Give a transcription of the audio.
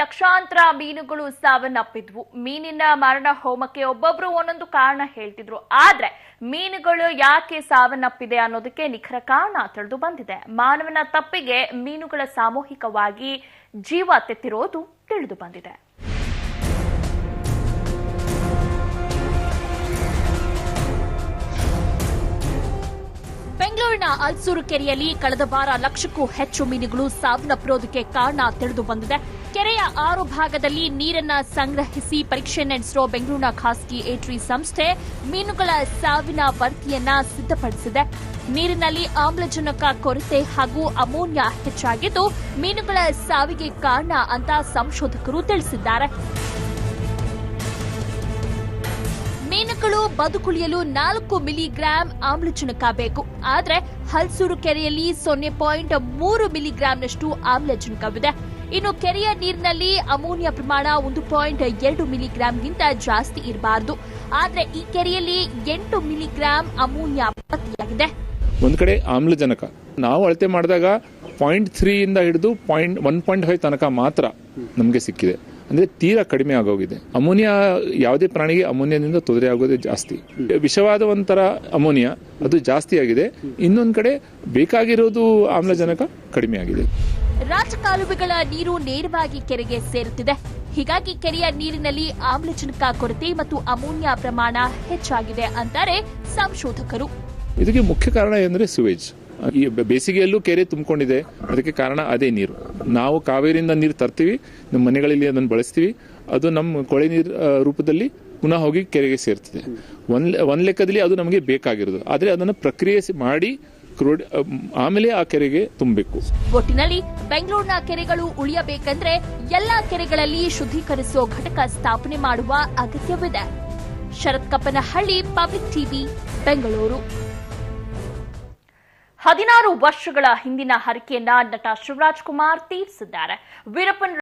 ಲಕ್ಷಾಂತರ ಮೀನುಗಳು ಸಾವನ್ನಪ್ಪಿದ್ವು. ಮೀನಿನ ಮರಣ ಹೋಮಕ್ಕೆ ಒಬ್ಬೊಬ್ರು ಒಂದೊಂದು ಕಾರಣ ಹೇಳ್ತಿದ್ರು. ಆದ್ರೆ ಮೀನುಗಳು ಯಾಕೆ ಸಾವನ್ನಪ್ಪಿದೆ ಅನ್ನೋದಕ್ಕೆ ನಿಖರ ಕಾರಣ ತಿಳಿದು ಬಂದಿದೆ. ಮಾನವನ ತಪ್ಪಿಗೆ ಮೀನುಗಳ ಸಾಮೂಹಿಕವಾಗಿ ಜೀವ ತೆತ್ತಿರೋದು ತಿಳಿದು ಬಂದಿದೆ. ಅಲ್ಸೂರು ಕೆರೆಯಲ್ಲಿ ಕಳೆದ ವಾರ ಲಕ್ಷಕ್ಕೂ ಹೆಚ್ಚು ಮೀನುಗಳು ಸಾವನ್ನಪ್ಪಿರೋದಕ್ಕೆ ಕಾರಣ ತಿಳಿದು ಬಂದಿದೆ. ಕೆರೆಯ ಆರು ಭಾಗದಲ್ಲಿ ನೀರನ್ನ ಸಂಗ್ರಹಿಸಿ ಪರೀಕ್ಷೆ ನಡೆಸಿರೋ ಬೆಂಗಳೂರಿನ ಖಾಸಗಿ ಏಟ್ರಿ ಸಂಸ್ಥೆ ಮೀನುಗಳ ಸಾವಿನ ವರದಿಯನ್ನ ಸಿದ್ಧಪಡಿಸಿದೆ. ನೀರಿನಲ್ಲಿ ಆಮ್ಲಜನಕ ಕೊರತೆ ಹಾಗೂ ಅಮೋನಿಯಾ ಹೆಚ್ಚಾಗಿದ್ದು ಮೀನುಗಳ ಸಾವಿಗೆ ಕಾರಣ ಅಂತ ಸಂಶೋಧಕರು ತಿಳಿಸಿದ್ದಾರೆ. ಮೀನುಗಳು ಬದುಕುಳಿಯಲು ನಾಲ್ಕು ಮಿಲಿಗ್ರಾಂ ಆಮ್ಲಜನಕ ಬೇಕು. ಆದ್ರೆ ಹಲ್ಸೂರು ಕೆರೆಯಲ್ಲಿ ಸೊನ್ನೆ ಪಾಯಿಂಟ್ ಮೂರು ಮಿಲಿಗ್ರಾಂನಷ್ಟು ಆಮ್ಲಜನಕವಿದೆ. ಇನ್ನು ಕೆರೆಯ ನೀರಿನಲ್ಲಿ ಅಮೋನಿಯಾ ಪ್ರಮಾಣ ಒಂದು ಪಾಯಿಂಟ್ ಎರಡು ಮಿಲಿಗ್ರಾಂಗಿಂತ ಜಾಸ್ತಿ ಇರಬಾರದು. ಆದ್ರೆ ಈ ಕೆರೆಯಲ್ಲಿ ಎಂಟು ಮಿಲಿಗ್ರಾಂ ಅಮೋನಿಯಾ ಪತ್ತೆಯಾಗಿದೆ ಒಂದು ಕಡೆ ಆಮ್ಲಜನಕ. ನಾವು ಅಳತೆ ಮಾಡಿದಾಗ ಪಾಯಿಂಟ್ ಇಂದ ಹಿಡಿದು ಪಾಯಿಂಟ್ ಒನ್ ಪಾಯಿಂಟ್ ಫೈವ್ ತನಕ ಮಾತ್ರ ನಮಗೆ ಸಿಕ್ಕಿದೆ. ಅಂದರೆ ತೀರಾ ಕಡಿಮೆ ಆಗೋಗಿದೆ. ಅಮೋನಿಯಾ ಯಾವುದೇ ಪ್ರಾಣಿಗೆ ಅಮೋನಿಯಾದಿಂದ ತೊಂದರೆ ಆಗೋದೇ ಜಾಸ್ತಿ. ವಿಷವಾದ ಒಂಥರ ಅಮೋನಿಯಾ ಅದು ಜಾಸ್ತಿ ಆಗಿದೆ. ಇನ್ನೊಂದು ಕಡೆ ಬೇಕಾಗಿರೋದು ಆಮ್ಲಜನಕ ಕಡಿಮೆ ಆಗಿದೆ. ರಾಜಕಾಲುವೆಗಳ ನೀರು ನೇರವಾಗಿ ಕೆರೆಗೆ ಸೇರುತ್ತಿದೆ. ಹೀಗಾಗಿ ಕೆರೆಯ ನೀರಿನಲ್ಲಿ ಆಮ್ಲಜನಕ ಕೊರತೆ ಮತ್ತು ಅಮೋನಿಯಾ ಪ್ರಮಾಣ ಹೆಚ್ಚಾಗಿದೆ ಅಂತಾರೆ ಸಂಶೋಧಕರು. ಇದಕ್ಕೆ ಮುಖ್ಯ ಕಾರಣ ಏನಂದ್ರೆ ಸುವೇಜ್ ಈ ಬೇಸಿಗೆಯಲ್ಲೂ ಕೆರೆ ತುಂಬಿಕೊಂಡಿದೆ. ಅದಕ್ಕೆ ಕಾರಣ ಅದೇ ನೀರು. ನಾವು ಕಾವೇರಿಯಿಂದ ನೀರು ತರ್ತೀವಿ, ನಮ್ಮ ಮನೆಗಳಲ್ಲಿ ಅದನ್ನು ಬಳಸ್ತೀವಿ. ಅದು ನಮ್ಮ ಕೊಳೆ ನೀರು ರೂಪದಲ್ಲಿ ಪುನಃ ಹೋಗಿ ಕೆರೆಗೆ ಸೇರ್ತದೆ. ಒಂದು ಒಂದು ಲೆಕ್ಕದಲ್ಲಿ ಅದು ನಮಗೆ ಬೇಕಾಗಿರೋದು. ಆದರೆ ಅದನ್ನು ಪ್ರಕ್ರಿಯೆ ಮಾಡಿ ಕ್ರೋಡಿ ಆಮೇಲೆ ಆ ಕೆರೆಗೆ ತುಂಬಬೇಕು. ಒಟ್ಟಿನಲ್ಲಿ ಬೆಂಗಳೂರಿನ ಕೆರೆಗಳು ಉಳಿಯಬೇಕಂದ್ರೆ ಎಲ್ಲಾ ಕೆರೆಗಳಲ್ಲಿ ಶುದ್ಧೀಕರಿಸುವ ಘಟಕ ಸ್ಥಾಪನೆ ಮಾಡುವ ಅಗತ್ಯವಿದೆ. Sharath Kappanahalli, Public TV, Bengaluru. ಹದಿನಾರು ವರ್ಷಗಳ ಹಿಂದಿನ ಹರಕೆಯನ್ನ ನಟ ಶಿವರಾಜ್ ಕುಮಾರ್ ತೀರಿಸಿದ್ದಾರೆ. ವೀರಪ್ಪನ್